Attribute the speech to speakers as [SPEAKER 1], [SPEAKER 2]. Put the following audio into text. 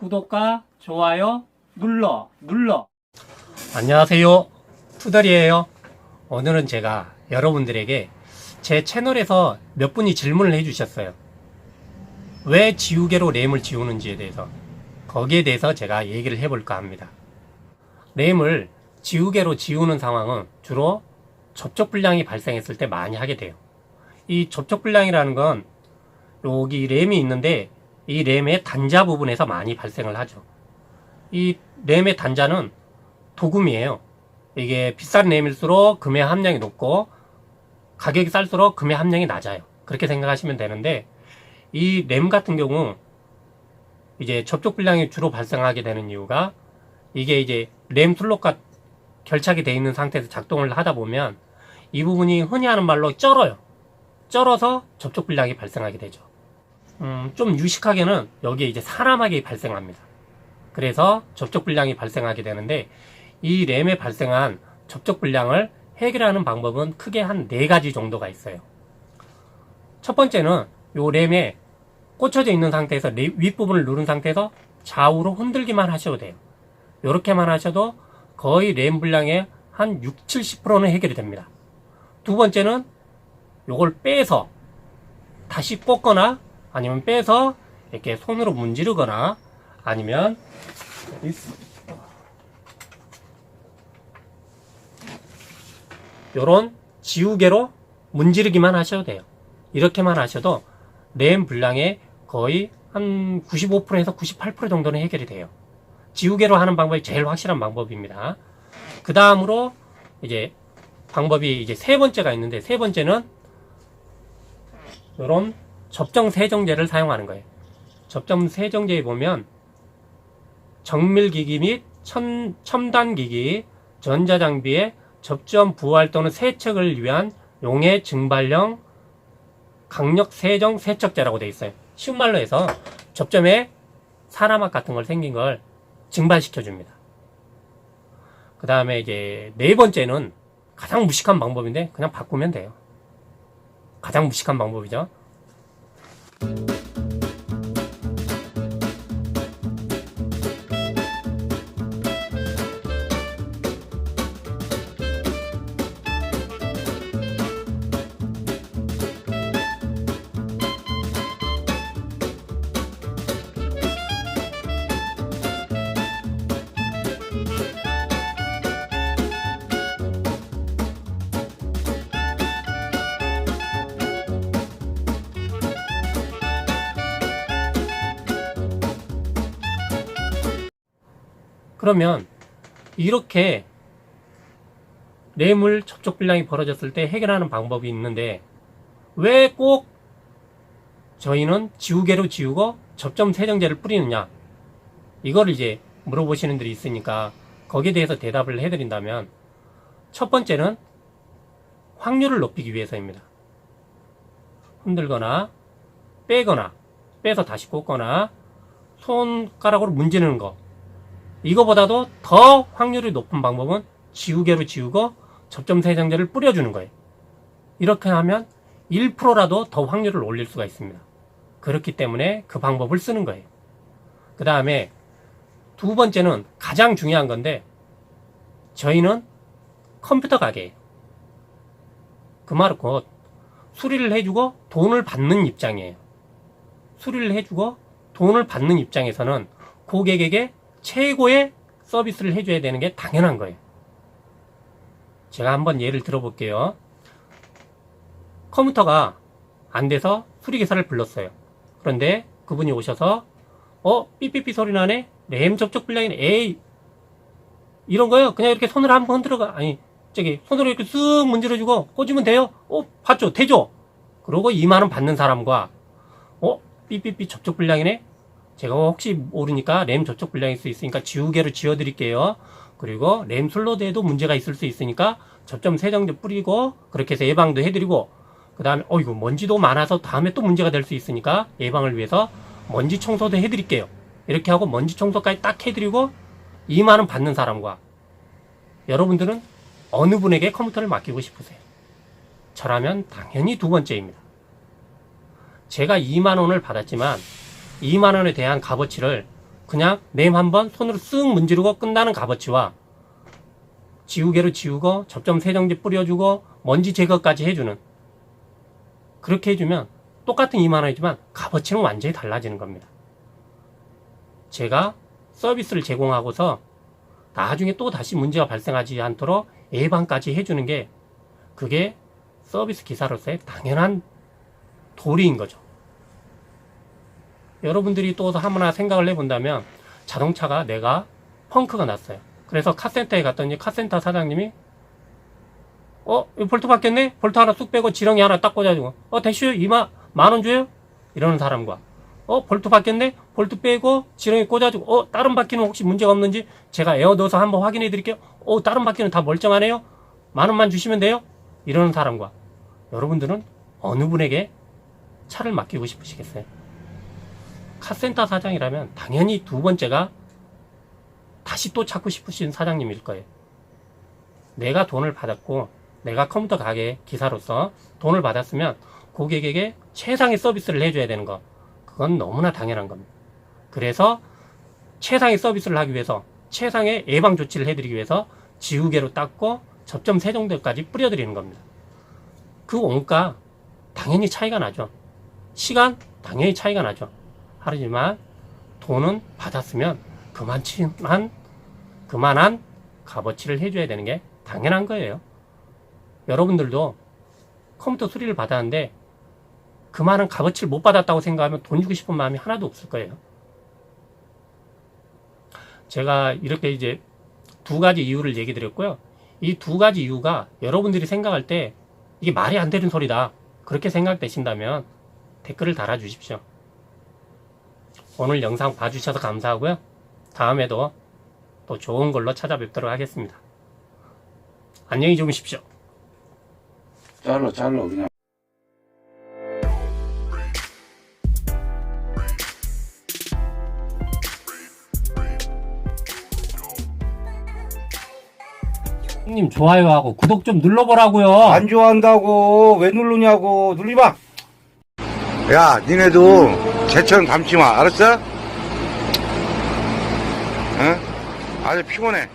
[SPEAKER 1] 구독과 좋아요 눌러 눌러
[SPEAKER 2] 안녕하세요. 투덜이에요. 오늘은 제가 여러분들에게 제 채널에서 몇 분이 질문을 해주셨어요. 왜 지우개로 램을 지우는지에 대해서 거기에 대해서 제가 얘기를 해볼까 합니다. 램을 지우개로 지우는 상황은 주로 접촉 불량이 발생했을 때 많이 하게 돼요. 이 접촉 불량이라는 건 여기 램이 있는데 이 램의 단자 부분에서 많이 발생을 하죠. 이 램의 단자는 도금이에요. 이게 비싼 램일수록 금의 함량이 높고 가격이 쌀수록 금의 함량이 낮아요. 그렇게 생각하시면 되는데 이 램 같은 경우 이제 접촉 불량이 주로 발생하게 되는 이유가 이게 이제 램 슬롯과 결착이 돼 있는 상태에서 작동을 하다 보면 이 부분이 흔히 하는 말로 쩔어요. 쩔어서 접촉 불량이 발생하게 되죠. 음, 좀 유식하게는 여기에 이제 사람하게 발생합니다. 그래서 접촉 불량이 발생하게 되는데 이 램에 발생한 접촉 불량을 해결하는 방법은 크게 한 네 가지 정도가 있어요. 첫 번째는 요 램에 꽂혀져 있는 상태에서 램 윗부분을 누른 상태에서 좌우로 흔들기만 하셔도 돼요. 이렇게만 하셔도 거의 램 불량의 한 6, 70%는 해결이 됩니다. 두 번째는 요걸 빼서 다시 꽂거나 아니면 빼서 이렇게 손으로 문지르거나 아니면 요런 지우개로 문지르기만 하셔도 돼요. 이렇게만 하셔도 램 불량의 거의 한 95%에서 98% 정도는 해결이 돼요. 지우개로 하는 방법이 제일 확실한 방법입니다. 그 다음으로 이제 방법이 이제 세 번째가 있는데 세 번째는 요런 접점 세정제를 사용하는 거예요. 접점 세정제에 보면 정밀기기 및 첨, 첨단기기, 전자장비의 접점 부활 또는 세척을 위한 용해 증발형 강력 세정 세척제라고 되어 있어요. 쉬운 말로 해서 접점에 사람막 같은 걸 생긴 걸 증발시켜 줍니다. 그 다음에 이제 네 번째는 가장 무식한 방법인데 그냥 바꾸면 돼요. 가장 무식한 방법이죠. thank you 그러면 이렇게 램을 접촉 불량이 벌어졌을 때 해결하는 방법이 있는데 왜 꼭 저희는 지우개로 지우고 접점 세정제를 뿌리느냐 이걸 이제 물어보시는 분들이 있으니까 거기에 대해서 대답을 해드린다면 첫 번째는 확률을 높이기 위해서입니다. 흔들거나 빼거나 빼서 다시 꽂거나 손가락으로 문지르는 거 이거보다도 더 확률이 높은 방법은 지우개로 지우고 접점 세정제를 뿌려주는 거예요. 이렇게 하면 1%라도 더 확률을 올릴 수가 있습니다. 그렇기 때문에 그 방법을 쓰는 거예요. 그 다음에 두 번째는 가장 중요한 건데 저희는 컴퓨터 가게예요. 그 말은 곧 수리를 해주고 돈을 받는 입장이에요. 수리를 해주고 돈을 받는 입장에서는 고객에게 최고의 서비스를 해줘야 되는 게 당연한 거예요. 제가 한번 예를 들어볼게요. 컴퓨터가 안 돼서 수리기사를 불렀어요. 그런데 그분이 오셔서 어 삐삐삐 소리 나네? 램 접촉 불량이네. 에이. 이런 거요. 그냥 이렇게 손으로 한번 흔들어가 아니 저기 손으로 이렇게 쓱 문질러주고 꽂으면 돼요? 어 받죠? 되죠? 그러고 2만원 받는 사람과 어 삐삐삐 접촉 불량이네 제가 혹시 모르니까 램 접촉 불량일 수 있으니까 지우개로 지워드릴게요. 그리고 램 슬로드에도 문제가 있을 수 있으니까 접점 세정제 뿌리고 그렇게 해서 예방도 해드리고 그 다음에 어 이거 먼지도 많아서 다음에 또 문제가 될 수 있으니까 예방을 위해서 먼지 청소도 해드릴게요. 이렇게 하고 먼지 청소까지 딱 해드리고 2만원 받는 사람과 여러분들은 어느 분에게 컴퓨터를 맡기고 싶으세요? 저라면 당연히 두 번째입니다. 제가 2만원을 받았지만 2만 원에 대한 값어치를 그냥 네임 한번 손으로 쓱 문지르고 끝나는 값어치와 지우개로 지우고 접점 세정제 뿌려주고 먼지 제거까지 해주는 그렇게 해주면 똑같은 2만 원이지만 값어치는 완전히 달라지는 겁니다. 제가 서비스를 제공하고서 나중에 또 다시 문제가 발생하지 않도록 예방까지 해주는 게 그게 서비스 기사로서의 당연한 도리인 거죠. 여러분들이 또 하나 생각을 해본다면 자동차가 내가 펑크가 났어요. 그래서 카센터에 갔더니 카센터 사장님이 어? 볼트 바뀌었네? 볼트 하나 쑥 빼고 지렁이 하나 딱 꽂아주고 어 대슈 이마 만 원 줘요? 이러는 사람과 어 볼트 바뀌었네? 볼트 빼고 지렁이 꽂아주고 어 다른 바퀴는 혹시 문제가 없는지 제가 에어 넣어서 한번 확인해 드릴게요 어 다른 바퀴는 다 멀쩡하네요 만 원만 주시면 돼요? 이러는 사람과 여러분들은 어느 분에게 차를 맡기고 싶으시겠어요? 카센터 사장이라면 당연히 두 번째가 다시 또 찾고 싶으신 사장님일 거예요. 내가 돈을 받았고 내가 컴퓨터 가게 기사로서 돈을 받았으면 고객에게 최상의 서비스를 해줘야 되는 거 그건 너무나 당연한 겁니다. 그래서 최상의 서비스를 하기 위해서 최상의 예방 조치를 해드리기 위해서 지우개로 닦고 접점 세정제까지 뿌려드리는 겁니다. 그 원가 당연히 차이가 나죠. 시간 당연히 차이가 나죠. 하지만 돈은 받았으면 그만치만 그만한 값어치를 해줘야 되는 게 당연한 거예요. 여러분들도 컴퓨터 수리를 받았는데 그만한 값어치를 못 받았다고 생각하면 돈 주고 싶은 마음이 하나도 없을 거예요. 제가 이렇게 이제 두 가지 이유를 얘기 드렸고요. 이 두 가지 이유가 여러분들이 생각할 때 이게 말이 안 되는 소리다. 그렇게 생각되신다면 댓글을 달아주십시오. 오늘 영상 봐주셔서 감사하고요. 다음에도 또 좋은 걸로 찾아뵙도록 하겠습니다. 안녕히 주무십시오.
[SPEAKER 3] 잘라 잘라 그냥
[SPEAKER 1] 형님 좋아요하고 구독 좀 눌러보라고요.
[SPEAKER 3] 안 좋아한다고 왜 누르냐고 눌리 마. 야, 니네도 제처럼 담지 마, 알았어? 응? 아주 피곤해.